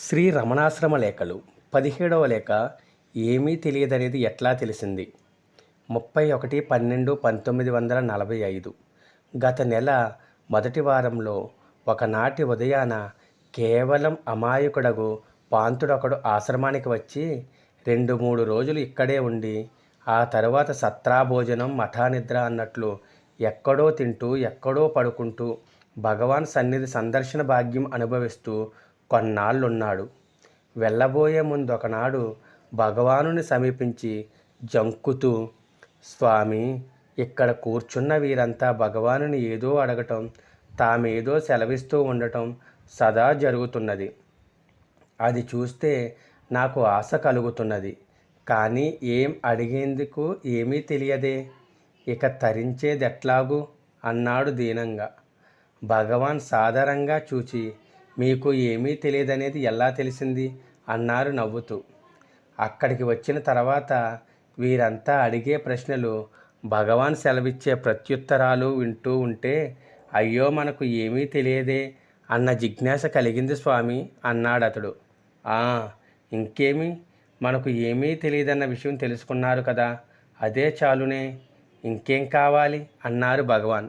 శ్రీ రమణాశ్రమ లేఖలు పదిహేడవ లేఖ ఏమీ తెలియదనేది ఎట్లా తెలిసింది? ముప్పై ఒకటి పన్నెండు పంతొమ్మిది వందల నలభై ఐదు. గత నెల మొదటి వారంలో ఒకనాటి ఉదయాన కేవలం అమాయకుడగు పాంతుడొకడు ఆశ్రమానికి వచ్చి రెండు మూడు రోజులు ఇక్కడే ఉండి ఆ తరువాత సత్రాభోజనం మఠానిద్ర అన్నట్లు ఎక్కడో తింటూ ఎక్కడో పడుకుంటూ భగవాన్ సన్నిధి సందర్శన భాగ్యం అనుభవిస్తూ కొన్నాళ్ళున్నాడు. వెళ్ళబోయే ముందు ఒకనాడు భగవానుని సమీపించి జంకుతూ స్వామి ఇక్కడ కూర్చున్న వీరంతా భగవానుని ఏదో అడగటం తామేదో సెలవిస్తూ ఉండటం సదా జరుగుతున్నది. అది చూస్తే నాకు ఆశ కలుగుతున్నది. కానీ ఏం అడిగేందుకు ఏమీ తెలియదే. ఇక తరించేదెట్లాగు? అన్నాడు దీనంగా. భగవాన్ సాదరంగా చూచి మీకు ఏమీ తెలియదనేది ఎలా తెలిసింది? అన్నారు నవ్వుతూ. అక్కడికి వచ్చిన తర్వాత వీరంతా అడిగే ప్రశ్నలు భగవాన్ సెలవిచ్చే ప్రత్యుత్తరాలు వింటూ ఉంటే అయ్యో మనకు ఏమీ తెలియదే అన్న జిజ్ఞాస కలిగింది స్వామి అన్నాడు అతడు "ఆ, ఇంకేమి? మనకు ఏమీ తెలియదన్న విషయం తెలుసుకున్నారు కదా అదే చాలునే. ఇంకేం కావాలి? అన్నారు భగవాన్.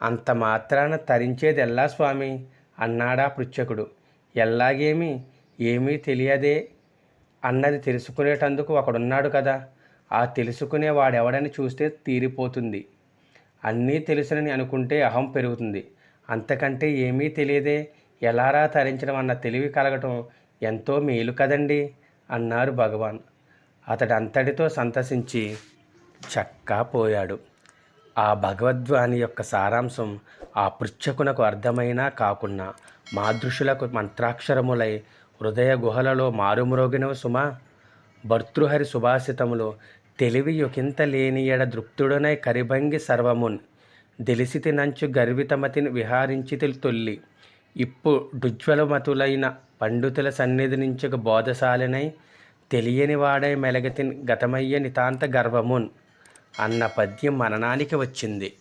అంత మాత్రాన తరించేది ఎల్లా స్వామి? అన్నాడా పృచ్ఛకుడు. ఎల్లాగేమి? ఏమీ తెలియదే. అన్నది తెలుసుకునేటందుకు ఒకడున్నాడు కదా. ఆ తెలుసుకునే వాడెవడని చూస్తే తీరిపోతుంది. అన్నీ తెలుసునని అనుకుంటే అహం పెరుగుతుంది. అంతకంటే ఏమీ తెలియదే. ఎలారా తరించడం అన్న తెలివి కలగటం ఎంతో మేలు కదండి అన్నారు భగవాన్. అతడంతటితో సంతసించి చక్కా పోయాడు. ఆ భగవద్వాణి యొక్క సారాంశం ఆ పృచ్ఛకునకు అర్థమైనా కాకున్నా మాదృషులకు మంత్రాక్షరములై హృదయ గుహలలో మారుమ్రోగినవు సుమా. భర్తృహరి సుభాషితములో తెలివి యొకింత లేనియడ దృప్తుడనై కరిభంగి సర్వమున్. దిలిసితి నంచు గర్వితమతిని విహారించితి తొల్లి. ఇప్పు డుజ్వలమతులైన పండితుల సన్నిధి నుంచి బోధశాలినై తెలియని వాడై మెలగతిన్ గతమయ్య నితాంత గర్వమున్. అన్న పద్యం మననానికి వచ్చింది.